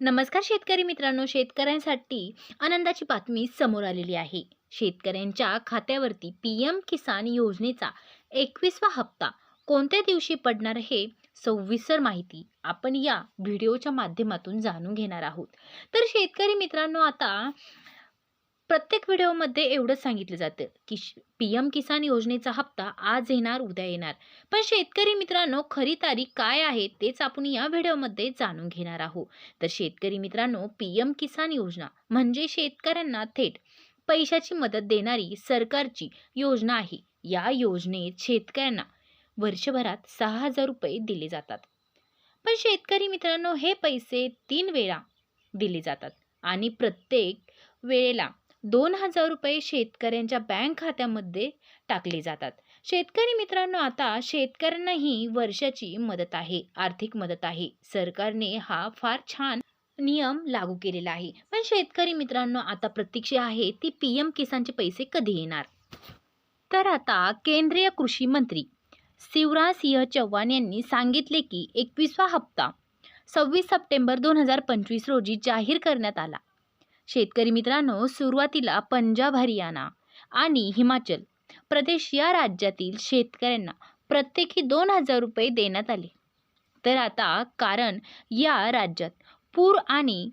नमस्कार शेतकरी मित्रांनो शेतकऱ्यांसाठी आनंदाची बातमी समोर आलेली आहे. शेतकऱ्यांच्या खात्यावरती पी एम किसान योजनेचा एकवीसवा हप्ता कोणत्या दिवशी पडणार हे सव्वीसर माहिती आपण या व्हिडिओच्या माध्यमातून जाणून घेणार आहोत. तर शेतकरी मित्रांनो आता प्रत्येक व्हिडिओमध्ये एवढं सांगितलं जातं की पी एम किसान योजनेचा हप्ता आज येणार उद्या येणार. पण शेतकरी मित्रांनो खरी तारीख काय आहे तेच आपण या व्हिडिओमध्ये जाणून घेणार आहोत. तर शेतकरी मित्रांनो पी एम किसान योजना म्हणजे शेतकऱ्यांना थेट पैशाची मदत देणारी सरकारची योजना आहे. या योजनेत शेतकऱ्यांना वर्षभरात सहा हजार रुपये दिले जातात. पण शेतकरी मित्रांनो हे पैसे तीन वेळा दिले जातात आणि प्रत्येक वेळेला दोन हजार रुपये शेतकऱ्यांच्या बँक खात्यामध्ये टाकले जातात. शेतकरी मित्रांनो आता शेतकऱ्यांनाही वर्षाची मदत आहे आर्थिक मदत आहे. सरकारने हा फार छान नियम लागू केलेला आहे. पण शेतकरी मित्रांनो आता प्रतीक्षा आहे ती पी एम किसानचे पैसे कधी येणार? तर आता केंद्रीय कृषी मंत्री शिवराज सिंह चौहान यांनी सांगितले की एकवीसवा हप्ता सव्वीस सप्टेंबर दोन हजार पंचवीस रोजी जाहीर करण्यात आला. शेतकरी मित्रांनो सुरुवातीला पंजाब हरियाणा आणि हिमाचल प्रदेश या राज्यातील शेतकऱ्यांना प्रत्येकी दोन हजार रुपये देण्यात आले. तर आता कारण या राज्यात पूर आणि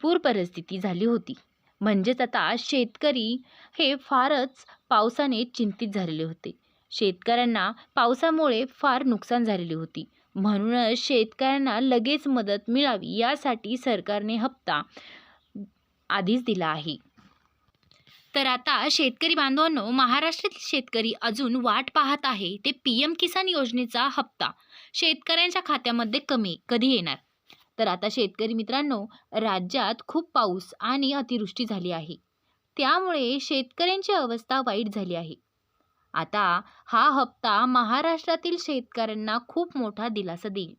पूर परिस्थिती झाली होती. म्हणजेच आता शेतकरी हे फारच पावसाने चिंतित झालेले होते. शेतकऱ्यांना पावसामुळे फार नुकसान झालेली होती. म्हणूनच शेतकऱ्यांना लगेच मदत मिळावी यासाठी सरकारने हप्ता आधीच दिला आहे. तर आता शेतकरी बांधवांनो महाराष्ट्रातील शेतकरी अजून वाट पाहत आहे ते पी एम किसान योजनेचा हप्ता. शेतकऱ्यांच्या खात्यामध्ये कमी कधी येणार? तर आता शेतकरी मित्रांनो राज्यात खूप पाऊस आणि अतिवृष्टी झाली आहे. त्यामुळे शेतकऱ्यांची अवस्था वाईट झाली आहे. आता हा हप्ता महाराष्ट्रातील शेतकऱ्यांना खूप मोठा दिलासा देईल.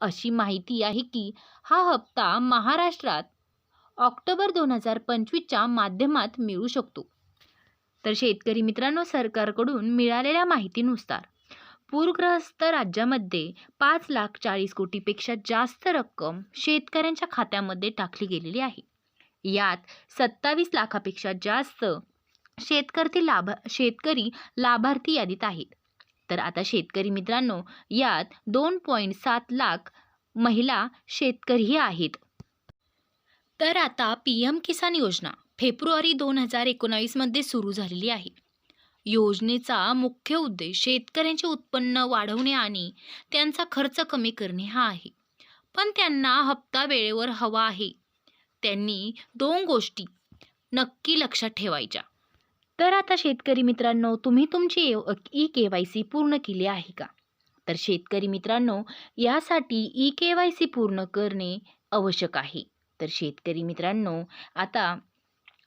अशी माहिती आहे की हा हप्ता महाराष्ट्रात ऑक्टोबर दोन हजार पंचवीसच्या माध्यमात मिळू शकतो. तर शेतकरी मित्रांनो सरकारकडून मिळालेल्या माहितीनुसार पूरग्रस्त राज्यामध्ये पाच लाख चाळीस कोटीपेक्षा जास्त रक्कम शेतकऱ्यांच्या खात्यामध्ये टाकली गेलेली आहे. यात सत्तावीस लाखापेक्षा जास्त शेतकरी लाभ शेतकरी लाभार्थी यादीत आहेत. तर आता शेतकरी मित्रांनो यात दोन पॉईंट सात लाख महिला शेतकरीही आहेत. तर आता पी एम किसान योजना फेब्रुवारी दोन हजार एकोणावीसमध्ये सुरू झालेली आहे. योजनेचा मुख्य उद्देश शेतकऱ्यांचे उत्पन्न वाढवणे आणि त्यांचा खर्च कमी करणे हा आहे. पण त्यांना हप्ता वेळेवर हवा आहे. त्यांनी दोन गोष्टी नक्की लक्षात ठेवायच्या. तर आता शेतकरी मित्रांनो तुम्ही तुमची ई के वाय सी पूर्ण केली आहे का? तर शेतकरी मित्रांनो यासाठी ई के वाय सी पूर्ण करणे आवश्यक आहे. तर शेतकरी मित्रांनो आता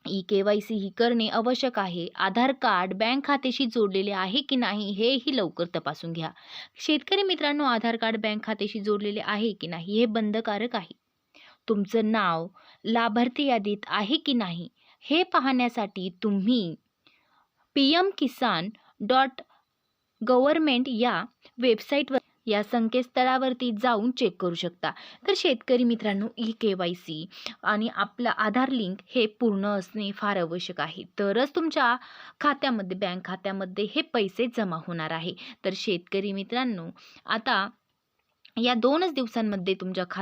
ई के वाय सी ही करणे आवश्यक आहे. आधार कार्ड बँक खात्याशी जोडलेले आहे की नाही हेही लवकर तपासून घ्या. शेतकरी मित्रांनो आधार कार्ड बँक खात्याशी जोडलेले आहे की नाही हे बंधकारक आहे. तुमचं नाव लाभार्थी यादीत आहे की नाही हे पाहण्यासाठी तुम्ही P M Kisan dot government या वेबसाईटवर या संकेतस्थळावरती जाऊन चेक करू शकता. तर शेतकरी मित्रांनो ई के वाय सी आणि आपलं आधार लिंक हे पूर्ण असणे फार आवश्यक आहे. तरच तुमच्या खात्यामध्ये बँक खात्यामध्ये हे पैसे जमा होणार आहे. तर शेतकरी मित्रांनो आता या दोनच दिवसांमध्ये तुमच्या खा